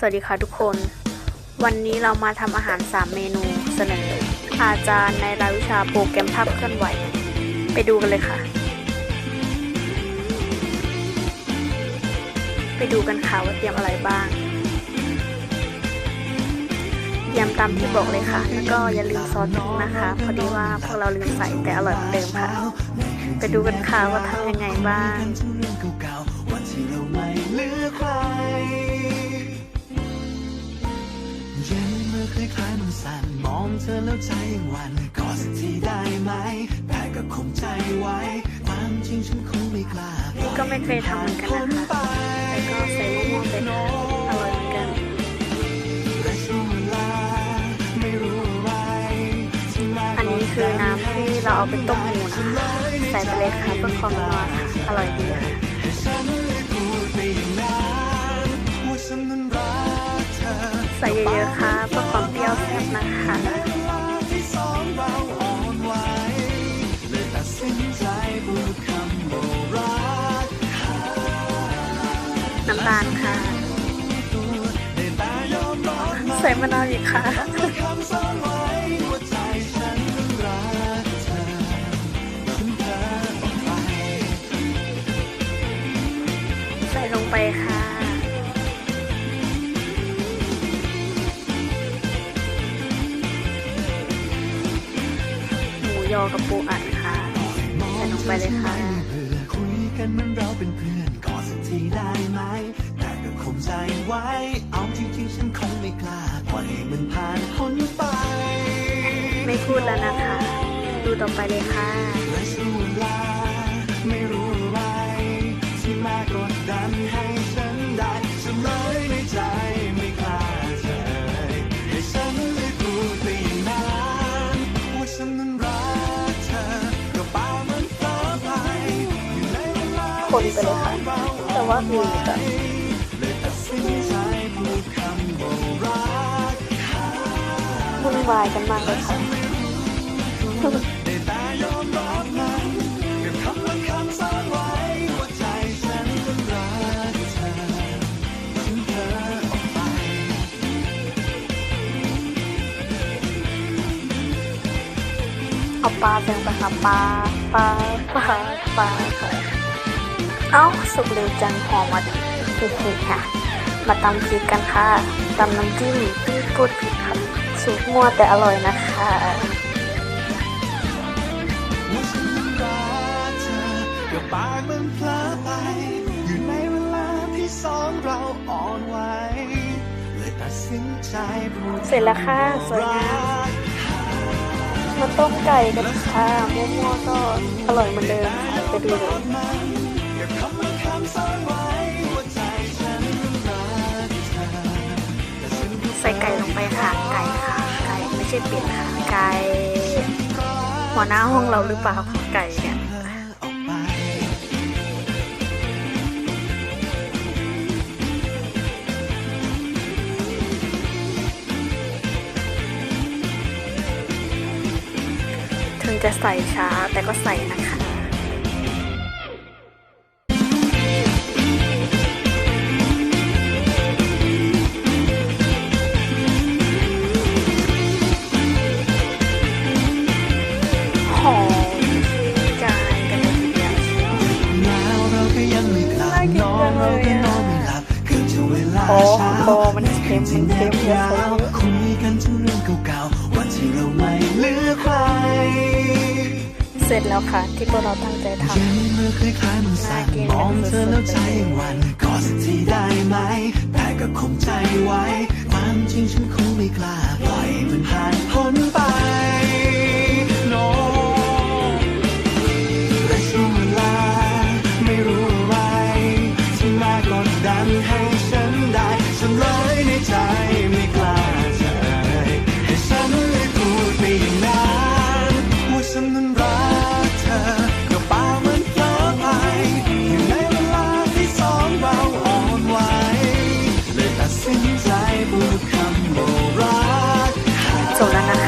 สวัสดีค่ะทุกคน วันนี้เรามาทำอาหาร 3 เมนูเสนอ อาจารย์ในรายวิชาโปรแกรมภาพเคลื่อนไหว ไปดูกันเลยค่ะ ไปดูกันค่ะว่าเตรียมอะไรบ้างเตรียมตามที่บอกเลยค่ะ แล้วก็อย่าลืมซอสพริกนะคะ พอดีว่าพวกเราลืมใส่แต่อร่อยเหมือนเดิมค่ะ ไปดูกันค่ะว่าทำยังไงบ้าง สั่นมองเธอแล้วใจหวันกอดสักทีได้ไหมแต่ก็คงใจไว้ความจริงฉันคงไม่กล้านี่ก็ไม่เคยทำเหมือนกันนะคะแต่ก็ใส่มะม่วงไปค่ะอร่อยเหมือนกันและช่วงเวลาไม่รู้อะไรที่มากอันนี้คือน้ำที่เราเอาไปต้มหมูนะคะใส่ไปเลยค่ะเพื่อความนัวค่ะอร่อยดีค่ะใส่เยอะๆค่ะเพื่อความ ยวแซ่บนะคะน้ำตาลค่ะ ใส่มะนาวอีกค่ะ อกับปูอัดค่ะใส่ลงไปเลยค่ะคุยกันมันเราเป็นเพื่อนกอดสักทีได้ไหมแต่ก็คงใจไว้ เอาจริงๆฉันคงไม่กล้าปล่อยให้มันผ่านพ้นไป ไม่พูดแล้วนะคะ ดูต่อไปเลยค่ะ คนไปเลยค่ะ แต่ว่ามีค่ะวุ่นวายกันมากเลยค่ะเอาปลาแซงไปค่ปลาปลาปลาปลาค่ะ เอ้า สุกเร็วจังหอมอะคือค่ะ มาตำพริกกันค่ะตำน้ำจิ้มปี๊ดปูดพริกค่ะสุกงัวแต่อร่อยนะคะกับปากมันเพลอไปอยู่ในเวลาที่สองเราอ่อนไหวเลยตัดสินใจเสร็จแล้วค่ะสวยงามมาต้มไก่กันค่ะมั่วๆก็อร่อยเหมือนเดิมไปดูเลย ใส่ไก่ลงไปค่ะ ไก่ค่ะ ไก่ไม่ใช่เป็ดค่ะ ไก่หัวหน้าห้องเราหรือเปล่าไก่เนี่ยถึงจะใส่ช้าแต่ก็ใส่นะคะ หอมใจกันเลยทีเดียวแล้วเราก็ยังไม่กลับนอนเราก็นอนไม่หลับเกือบจะเวลาโอ้เช้าคอมันเค็มมันเค็มเยอะยาวคุยกันถึงเรื่องเก่าๆวันที่เราไม่เหลือใครเสร็จแล้วค่ะ ที่พวกเราตั้งใจทเย็นเมื่อคล้ายๆมันสั่นมองเธอแล้วใจยังหวันกอดสักทีได้ไหมแต่ก็คงใจไว้ความจริงฉันคงไม่กล้าปล่อย ดันให้ฉันได้ฉันเลยในใจไม่กล้าจให้ฉันเลยพูดไปอย่างนั้นว่าฉันนั้นรักเธอก็เปล่ามันเพ้อไปอยู่ในเวลาที่สองเราอ่อนไหวเลยตัดสินใจพูดคำโบรักจบแล้วนะคะ